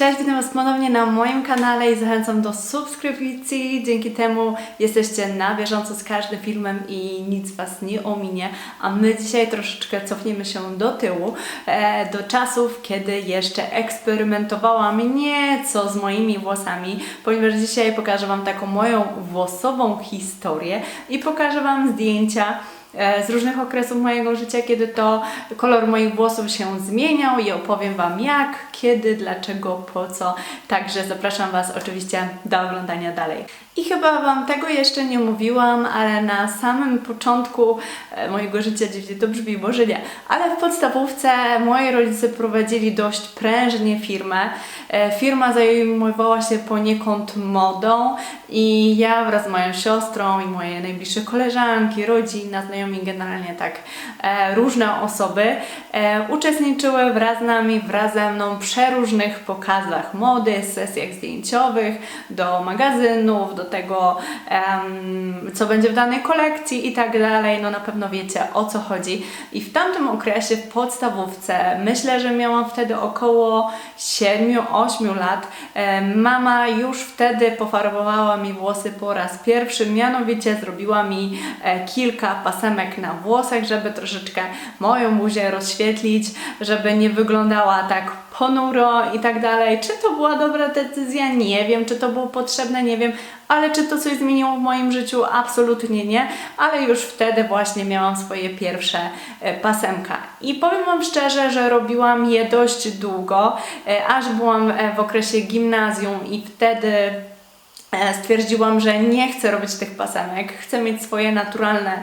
Cześć, witam Was ponownie na moim kanale i zachęcam do subskrypcji. Dzięki temu jesteście na bieżąco z każdym filmem i nic Was nie ominie. A my dzisiaj troszeczkę cofniemy się do tyłu, e, do czasów, kiedy jeszcze eksperymentowałam nieco z moimi włosami, ponieważ dzisiaj pokażę Wam taką moją włosową historię i pokażę Wam zdjęcia z różnych okresów mojego życia, kiedy to kolor moich włosów się zmieniał i opowiem Wam jak, kiedy, dlaczego, po co. Także zapraszam Was oczywiście do oglądania dalej. I chyba Wam tego jeszcze nie mówiłam, ale na samym początku e, mojego życia, dziwnie to brzmi, może nie, ale w podstawówce moi rodzice prowadzili dość prężnie firmę. E, Firma zajmowała się poniekąd modą i ja wraz z moją siostrą i moje najbliższe koleżanki, rodzina, znajomi, generalnie tak e, różne osoby uczestniczyły wraz z nami, wraz ze mną w przeróżnych pokazach mody, sesjach zdjęciowych, do magazynów, do tego, em, co będzie w danej kolekcji i tak dalej. No na pewno wiecie o co chodzi. I w tamtym okresie w podstawówce, myślę, że miałam wtedy około 7-8 lat, em, mama już wtedy pofarbowała mi włosy po raz pierwszy, mianowicie zrobiła mi e, kilka pasemek na włosach, żeby troszeczkę moją buzię rozświetlić, żeby nie wyglądała tak ponuro i tak dalej. Czy to była dobra decyzja? Nie wiem. Czy to było potrzebne? Nie wiem. Ale czy to coś zmieniło w moim życiu? Absolutnie nie. Ale już wtedy właśnie miałam swoje pierwsze e, pasemka. I powiem Wam szczerze, że robiłam je dość długo, e, aż byłam e, w okresie gimnazjum i wtedy stwierdziłam, że nie chcę robić tych pasemek, chcę mieć swoje naturalne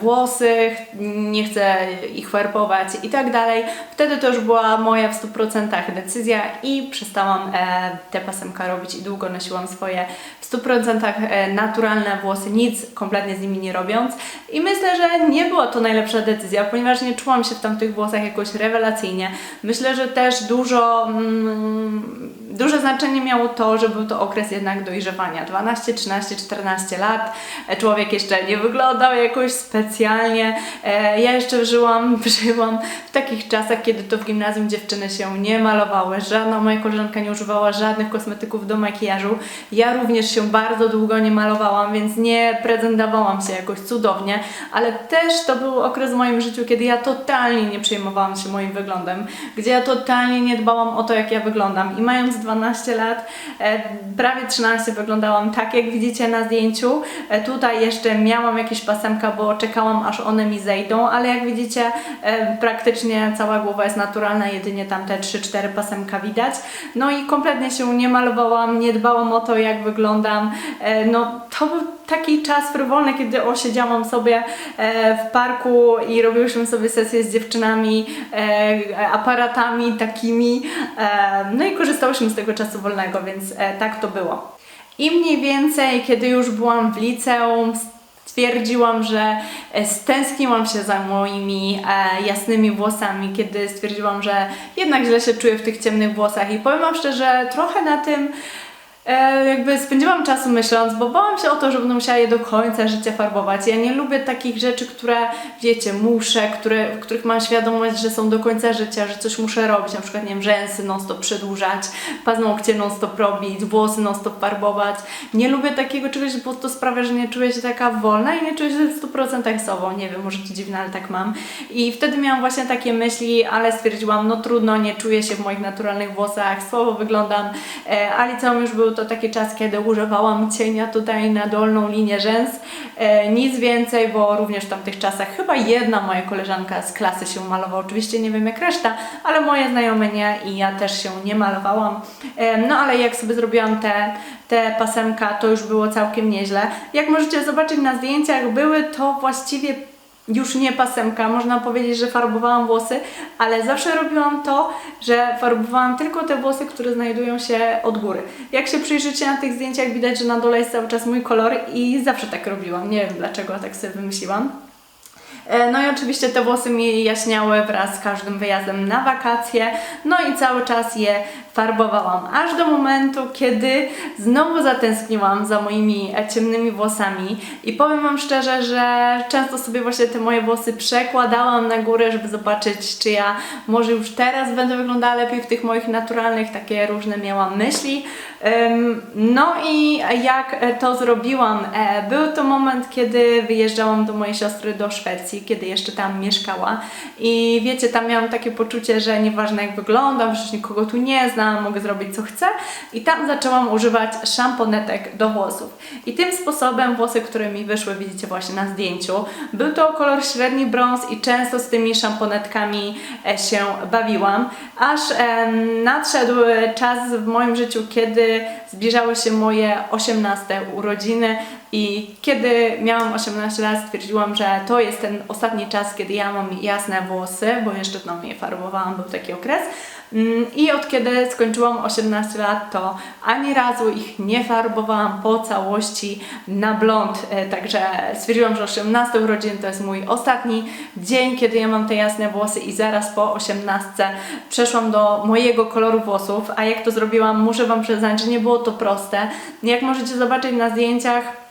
włosy, nie chcę ich farbować i tak dalej. Wtedy to już była moja w 100% decyzja i przestałam e, te pasemka robić i długo nosiłam swoje w 100% e, naturalne włosy, nic kompletnie z nimi nie robiąc. I myślę, że nie była to najlepsza decyzja, ponieważ nie czułam się w tamtych włosach jakoś rewelacyjnie. Myślę, że też dużo, mm, duże znaczenie miało to, że był to okres jednak dojrzewania. 12, 13, 14 lat. E, Człowiek jeszcze nie wyglądał jakoś specjalnie. E, Ja jeszcze żyłam, żyłam w takich czasach, kiedy to w gimnazjum dziewczyny się nie malowały. Żadna moja koleżanka nie używała żadnych kosmetyków do makijażu. Ja również się bardzo długo nie malowałam, więc nie prezentowałam się jakoś cudownie, ale też to był okres w moim życiu, kiedy ja totalnie nie przejmowałam się moim wyglądem, gdzie ja totalnie nie dbałam o to, jak ja wyglądam. I mając 12 lat, e, prawie 13 wyglądałam tak, jak widzicie na zdjęciu. E, tutaj jeszcze miałam jakieś pasemka, bo czekałam, aż one mi zejdą, ale jak widzicie, e, praktycznie cała głowa jest naturalna, jedynie tam te 3-4 pasemka widać. No i kompletnie się nie malowałam, nie dbałam o to, jak wyglądam. No to był taki czas frywolny, kiedy osiedziałam sobie e, w parku i robiłyśmy sobie sesje z dziewczynami, e, aparatami takimi, e, no i korzystałyśmy z tego czasu wolnego, więc tak to było. I mniej więcej, kiedy już byłam w liceum, stwierdziłam, że stęskniłam się za moimi e, jasnymi włosami, kiedy stwierdziłam, że jednak źle się czuję w tych ciemnych włosach i powiem Wam szczerze, trochę na tym e, jakby spędziłam czasu myśląc, bo bałam się o to, że będę musiała je do końca życia farbować. Ja nie lubię takich rzeczy, które wiecie, muszę, które, w których mam świadomość, że są do końca życia, że coś muszę robić, na przykład nie wiem, rzęsy non stop przedłużać, paznokcie non stop robić, włosy non stop farbować. Nie lubię takiego czegoś, bo to sprawia, że nie czuję się taka wolna i nie czuję się w 100% sobą. Nie wiem, może to dziwne, ale tak mam. I wtedy miałam właśnie takie myśli, ale stwierdziłam, no trudno, nie czuję się w moich naturalnych włosach, słabo wyglądam. E, a liceum już był to taki czas, kiedy używałam cienia tutaj na dolną linię rzęs. E, nic więcej, bo również w tamtych czasach chyba jedna moja koleżanka z klasy się malowała. Oczywiście nie wiem jak reszta, ale moje znajome nie i ja też się nie malowałam. E, no ale jak sobie zrobiłam te, te pasemka, to już było całkiem nieźle. Jak możecie zobaczyć na zdjęciach, były to właściwie już nie pasemka, można powiedzieć, że farbowałam włosy, ale zawsze robiłam to, że farbowałam tylko te włosy, które znajdują się od góry. Jak się przyjrzycie na tych zdjęciach, widać, że na dole jest cały czas mój kolor i zawsze tak robiłam. Nie wiem dlaczego tak sobie wymyśliłam. E, No i oczywiście te włosy mi jaśniały wraz z każdym wyjazdem na wakacje, no i cały czas je farbowałam, aż do momentu, kiedy znowu zatęskniłam za moimi e, ciemnymi włosami i powiem Wam szczerze, że często sobie właśnie te moje włosy przekładałam na górę, żeby zobaczyć, czy ja może już teraz będę wyglądała lepiej w tych moich naturalnych, takie różne miałam myśli. No i jak e, to zrobiłam? E, Był to moment, kiedy wyjeżdżałam do mojej siostry do Szwecji, kiedy jeszcze tam mieszkała i wiecie, tam miałam takie poczucie, że nieważne jak wyglądam, przecież nikogo tu nie znam, mogę zrobić co chcę i tam zaczęłam używać szamponetek do włosów. I tym sposobem włosy, które mi wyszły, widzicie właśnie na zdjęciu, był to kolor średni brąz i często z tymi szamponetkami e, się bawiłam, aż em, nadszedł czas w moim życiu, kiedy zbliżały się moje 18 urodziny i kiedy miałam 18 lat stwierdziłam, że to jest ten ostatni czas, kiedy ja mam jasne włosy, bo jeszcze no, je farbowałam, był taki okres. Mm, I od kiedy skończyłam 18 lat, to ani razu ich nie farbowałam po całości na blond. E, Także stwierdziłam, że 18 urodziny to jest mój ostatni dzień, kiedy ja mam te jasne włosy i zaraz po 18 przeszłam do mojego koloru włosów. A jak to zrobiłam, muszę Wam przyznać, że nie było to proste. Jak możecie zobaczyć na zdjęciach,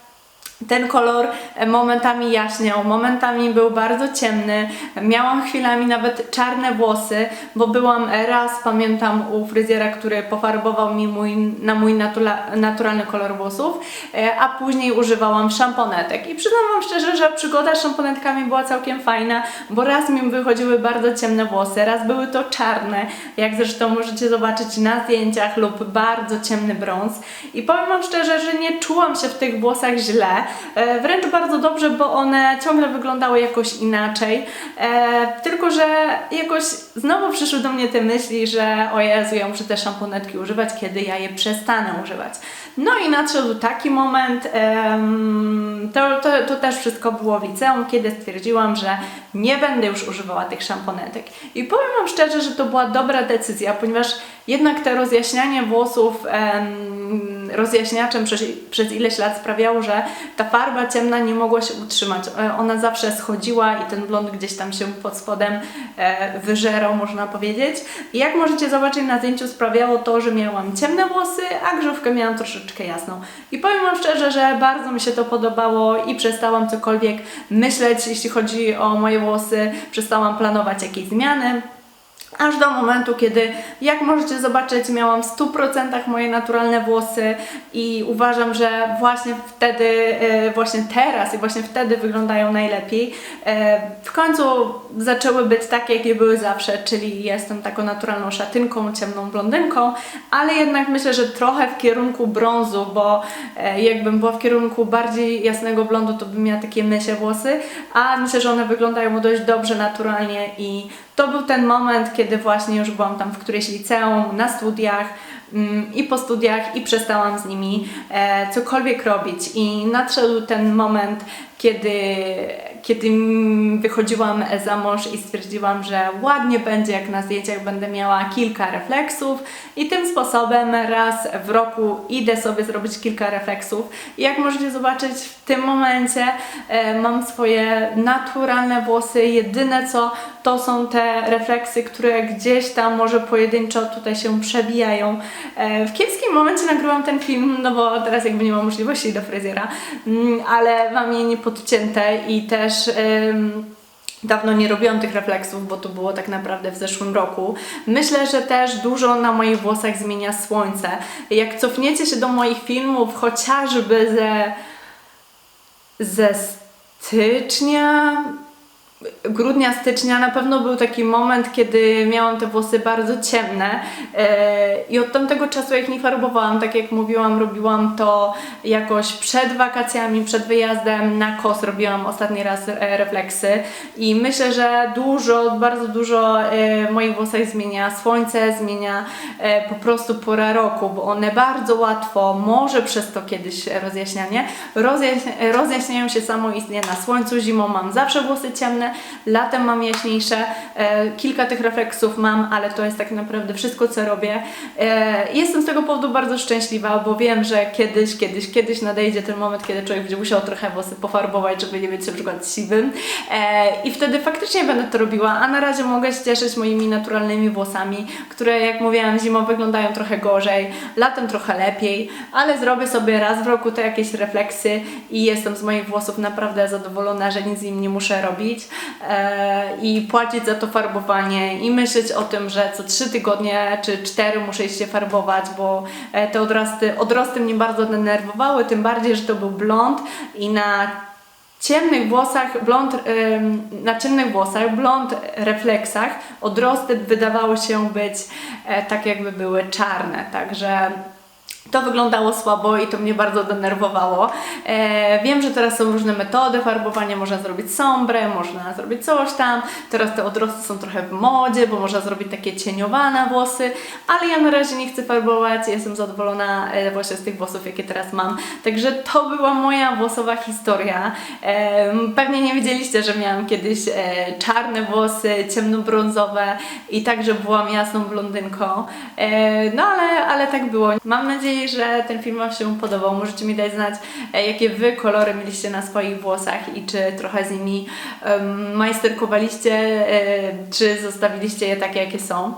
ten kolor e, momentami jaśniał, momentami był bardzo ciemny. Miałam chwilami nawet czarne włosy, bo byłam raz, pamiętam, u fryzjera, który pofarbował mi mój, na mój natula, naturalny kolor włosów, e, a później używałam szamponetek. I przyznam Wam szczerze, że przygoda z szamponetkami była całkiem fajna, bo raz mi wychodziły bardzo ciemne włosy, raz były to czarne, jak zresztą możecie zobaczyć na zdjęciach, lub bardzo ciemny brąz. I powiem Wam szczerze, że nie czułam się w tych włosach źle, wręcz bardzo dobrze, bo one ciągle wyglądały jakoś inaczej. E, tylko, że jakoś znowu przyszły do mnie te myśli, że o Jezu, ja muszę te szamponetki używać, kiedy ja je przestanę używać. No i nadszedł taki moment, to, to, to też wszystko było w liceum, kiedy stwierdziłam, że nie będę już używała tych szamponetek. I powiem Wam szczerze, że to była dobra decyzja, ponieważ jednak te rozjaśnianie włosów em, rozjaśniaczem przez, przez ileś lat sprawiało, że ta farba ciemna nie mogła się utrzymać. E, Ona zawsze schodziła i ten blond gdzieś tam się pod spodem e, wyżerał, można powiedzieć. I jak możecie zobaczyć na zdjęciu, sprawiało to, że miałam ciemne włosy, a grzywkę miałam troszeczkę jasną. I powiem Wam szczerze, że bardzo mi się to podobało i przestałam cokolwiek myśleć, jeśli chodzi o moje włosy, przestałam planować jakieś zmiany. Aż do momentu, kiedy, jak możecie zobaczyć, miałam w 100% moje naturalne włosy i uważam, że właśnie wtedy, e, właśnie teraz i właśnie wtedy wyglądają najlepiej. E, W końcu zaczęły być takie, jakie były zawsze, czyli jestem taką naturalną szatynką, ciemną blondynką, ale jednak myślę, że trochę w kierunku brązu, bo e, jakbym była w kierunku bardziej jasnego blondu, to bym miała takie mysie włosy, a myślę, że one wyglądają dość dobrze, naturalnie i to był ten moment, kiedy właśnie już byłam tam w którejś liceum, na studiach mm, i po studiach i przestałam z nimi e, cokolwiek robić. I nadszedł ten moment, kiedy, kiedy wychodziłam za mąż i stwierdziłam, że ładnie będzie, jak na zdjęciach będę miała kilka refleksów i tym sposobem raz w roku idę sobie zrobić kilka refleksów. I jak możecie zobaczyć w tym momencie e, mam swoje naturalne włosy, jedyne co to są te refleksy, które gdzieś tam może pojedynczo tutaj się przebijają. E, w kiepskim momencie nagrywam ten film, no bo teraz jakby nie mam możliwości do fryzjera, mm, ale mam je niepodcięte i też em, Dawno nie robiłam tych refleksów, bo to było tak naprawdę w zeszłym roku. Myślę, że też dużo na moich włosach zmienia słońce. Jak cofniecie się do moich filmów, chociażby ze, ze stycznia, grudnia, stycznia na pewno był taki moment, kiedy miałam te włosy bardzo ciemne e, i od tamtego czasu jak nie farbowałam, tak jak mówiłam, robiłam to jakoś przed wakacjami, przed wyjazdem na kos robiłam ostatni raz e, refleksy. I myślę, że dużo, bardzo dużo e, w moich włosach zmienia słońce, zmienia po prostu pora roku, bo one bardzo łatwo, może przez to kiedyś rozjaśnianie, rozjaśnia, rozjaśniają się samoistnie na słońcu, zimą mam zawsze włosy ciemne, Latem mam jaśniejsze, e, kilka tych refleksów mam, ale to jest tak naprawdę wszystko, co robię. E, jestem z tego powodu bardzo szczęśliwa, bo wiem, że kiedyś, kiedyś, kiedyś nadejdzie ten moment, kiedy człowiek będzie musiał trochę włosy pofarbować, żeby nie być na przykład siwym. E, I wtedy faktycznie będę to robiła, a na razie mogę się cieszyć moimi naturalnymi włosami, które jak mówiłam zimą wyglądają trochę gorzej, latem trochę lepiej, ale zrobię sobie raz w roku te jakieś refleksy i jestem z moich włosów naprawdę zadowolona, że nic z nim nie muszę robić i płacić za to farbowanie i myśleć o tym, że co trzy tygodnie czy cztery muszę się farbować, bo e, te odrosty, odrosty mnie bardzo denerwowały, tym bardziej, że to był blond i na ciemnych włosach, blond, na ciemnych włosach, blond refleksach odrosty wydawały się być e, tak jakby były czarne, także to wyglądało słabo i to mnie bardzo denerwowało. E, wiem, że teraz są różne metody farbowania, można zrobić sombrę, można zrobić coś tam. Teraz te odrosty są trochę w modzie, bo można zrobić takie cieniowane włosy, ale ja na razie nie chcę farbować, jestem zadowolona e, właśnie z tych włosów, jakie teraz mam. Także to była moja włosowa historia. E, pewnie nie wiedzieliście, że miałam kiedyś e, czarne włosy, ciemnobrązowe i także byłam jasną blondynką. E, no ale, ale tak było. Mam nadzieję, że ten film Wam się podobał. Możecie mi dać znać, e, jakie Wy kolory mieliście na swoich włosach i czy trochę z nimi majsterkowaliście, e, czy zostawiliście je takie, jakie są.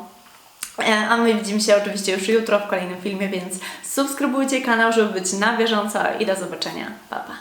E, A my widzimy się oczywiście już jutro w kolejnym filmie, więc subskrybujcie kanał, żeby być na bieżąco i do zobaczenia. Pa, pa.